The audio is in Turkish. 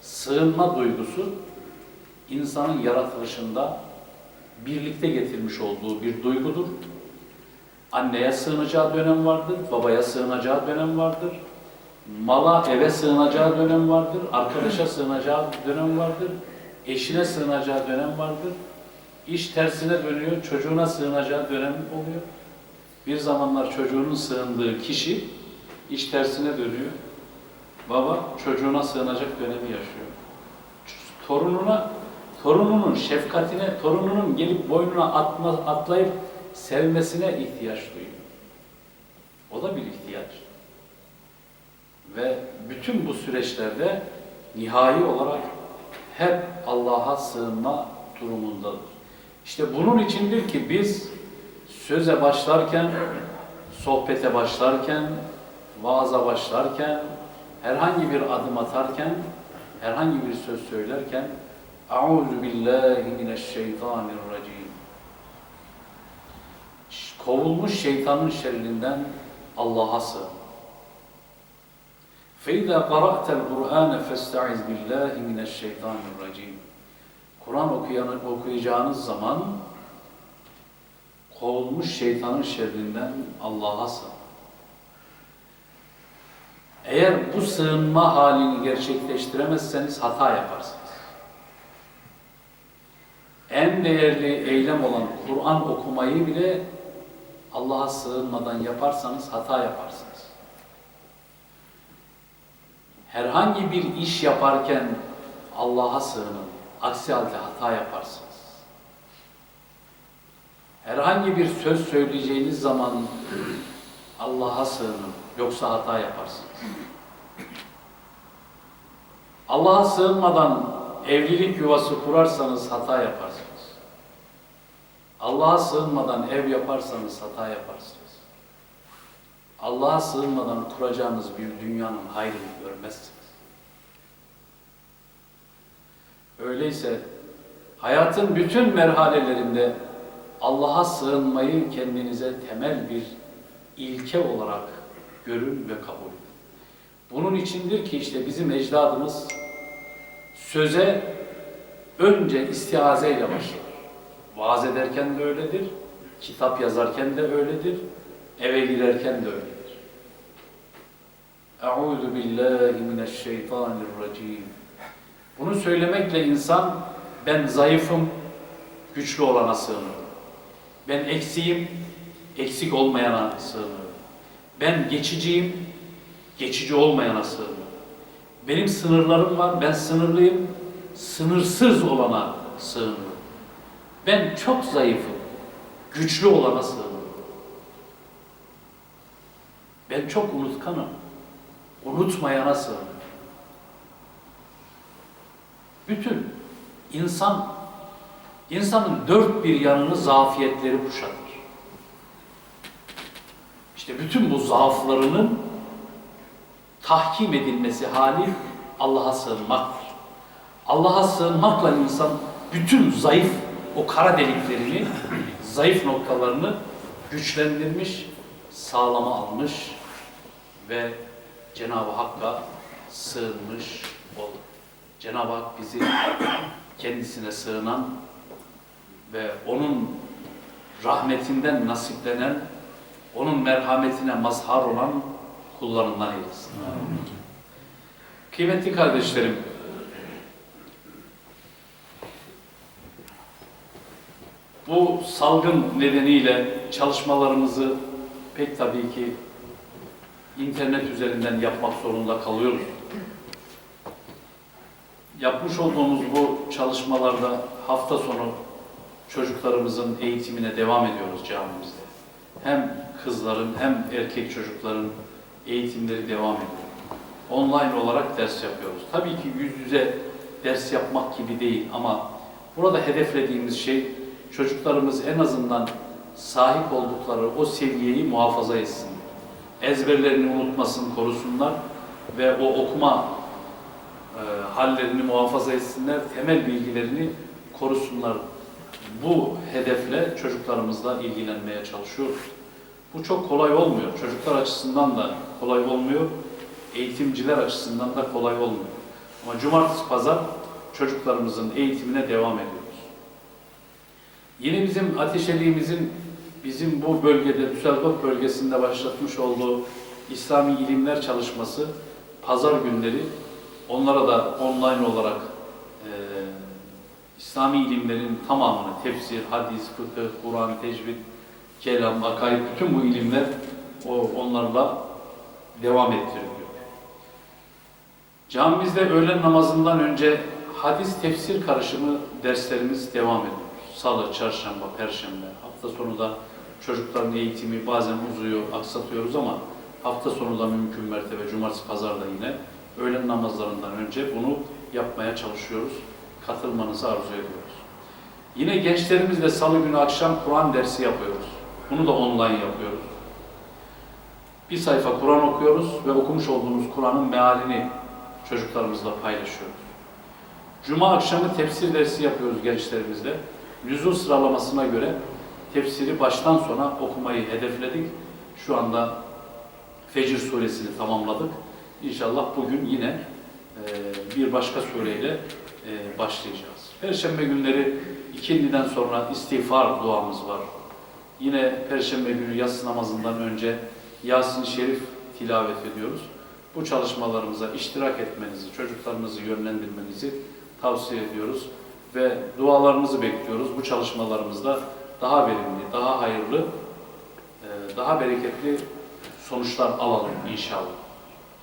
Sığınma duygusu insanın yaratılışında birlikte getirmiş olduğu bir duygudur. Anneye sığınacağı dönem vardır, babaya sığınacağı dönem vardır, mala, eve sığınacağı dönem vardır, arkadaşa sığınacağı dönem vardır, eşine sığınacağı dönem vardır. İş tersine dönüyor, çocuğuna sığınacağı dönem oluyor. Bir zamanlar çocuğunun sığındığı kişi iş tersine dönüyor. Baba çocuğuna sığınacak dönemi yaşıyor. Torununa, torununun şefkatine, torununun gelip boynuna atma, atlayıp sevmesine ihtiyaç duyuyor. O da bir ihtiyaç. Ve bütün bu süreçlerde nihai olarak hep Allah'a sığınma durumundadır. İşte bunun içindir ki biz söze başlarken, sohbete başlarken, vaaza başlarken, herhangi bir adım atarken, herhangi bir söz söylerken Euzu billahi mineşşeytanirracim. Kovulmuş şeytanın şerrinden Allah'a sığın. فَاِذَا قَرَأْتَ الْقُرْآنَ فَاسْتَعِذْ بِاللّٰهِ مِنَ الشَّيْطَانِ الرَّجِيمِ Kur'an okuyan, okuyacağınız zaman kovulmuş şeytanın şerrinden Allah'a sığın. Eğer bu sığınma halini gerçekleştiremezseniz hata yaparsınız. En değerli eylem olan Kur'an okumayı bile Allah'a sığınmadan yaparsanız hata yaparsınız. Herhangi bir iş yaparken Allah'a sığının. Aksi halde hata yaparsınız. Herhangi bir söz söyleyeceğiniz zaman Allah'a sığının. Yoksa hata yaparsınız. Allah'a sığınmadan evlilik yuvası kurarsanız hata yaparsınız. Allah'a sığınmadan ev yaparsanız hata yaparsınız. Allah'a sığınmadan kuracağınız bir dünyanın hayrını görmezsiniz. Öyleyse hayatın bütün merhalelerinde Allah'a sığınmayı kendinize temel bir ilke olarak görün ve kabul. Bunun içindir ki işte bizim ecdadımız söze önce istiazeyle başlar. Vaaz ederken de öyledir, kitap yazarken de öyledir, eve girerken de öyledir. Euzu billahi mineşşeytanirracim. Bunu söylemekle insan ben zayıfım, güçlü olana sığınırım. Ben eksiğim, eksik olmayana sığınırım. Ben geçiciyim, geçici olmayana sığınırım. Benim sınırlarım var, ben sınırlıyım, sınırsız olana sığınırım. Ben çok zayıfım, güçlü olana sığınırım. Ben çok unutkanım, unutmayana sığınırım. Bütün insan, insanın dört bir yanını zafiyetleri kuşatır. İşte bütün bu zaaflarının tahkim edilmesi hali Allah'a sığınmaktır. Allah'a sığınmakla insan bütün zayıf o kara deliklerini, zayıf noktalarını güçlendirmiş, sağlama almış ve Cenab-ı Hakk'a sığınmış olur. Cenab-ı Hak bizi kendisine sığınan ve onun rahmetinden nasiplenen, onun merhametine mazhar olan kullarından eylesin. Kıymetli kardeşlerim, bu salgın nedeniyle çalışmalarımızı pek tabii ki internet üzerinden yapmak zorunda kalıyoruz. Yapmış olduğumuz bu çalışmalarda hafta sonu çocuklarımızın eğitimine devam ediyoruz camimizde. Hem kızların hem erkek çocukların eğitimleri devam ediyor. Online olarak ders yapıyoruz. Tabii ki yüz yüze ders yapmak gibi değil ama burada hedeflediğimiz şey çocuklarımız en azından sahip oldukları o seviyeyi muhafaza etsin. Ezberlerini unutmasın, korusunlar ve o okuma e, hallerini muhafaza etsinler, temel bilgilerini korusunlar. Bu hedefle çocuklarımızla ilgilenmeye çalışıyoruz. Bu çok kolay olmuyor. Çocuklar açısından da kolay olmuyor. Eğitimciler açısından da kolay olmuyor. Ama cumartesi, pazar çocuklarımızın eğitimine devam ediyoruz. Yine bizim ateşeliğimizin bizim bu bölgede, Düsseldorf bölgesinde başlatmış olduğu İslami ilimler çalışması pazar günleri onlara da online olarak e, İslami ilimlerin tamamını tefsir, hadis, fıkıh, Kur'an, tecvid, kelam, akaid bütün bu ilimler o onlarla devam ettiriliyor. Camimizde öğlen namazından önce hadis tefsir karışımı derslerimiz devam ediyor. Salı, çarşamba, perşembe. Hafta sonu da çocukların eğitimi bazen uzuyor, aksatıyoruz ama hafta sonu da mümkün mertebe cumartesi, pazar da yine öğlen namazlarından önce bunu yapmaya çalışıyoruz. Katılmanızı arzu ediyoruz. Yine gençlerimizle salı günü akşam Kur'an dersi yapıyoruz. Bunu da online yapıyoruz. Bir sayfa Kur'an okuyoruz ve okumuş olduğumuz Kur'an'ın mealini çocuklarımızla paylaşıyoruz. Cuma akşamı tefsir dersi yapıyoruz gençlerimizle. Nüzul sıralamasına göre tefsiri baştan sona okumayı hedefledik. Şu anda Fecr suresini tamamladık. İnşallah bugün yine e, bir başka sureyle e, başlayacağız. Perşembe günleri ikindiden sonra istiğfar duamız var. Yine Perşembe günü yatsı namazından önce Yasin-i Şerif tilavet ediyoruz. Bu çalışmalarımıza iştirak etmenizi, çocuklarınızı yönlendirmenizi tavsiye ediyoruz ve dualarınızı bekliyoruz. Bu çalışmalarımızda daha verimli, daha hayırlı, e, daha bereketli sonuçlar alalım inşallah.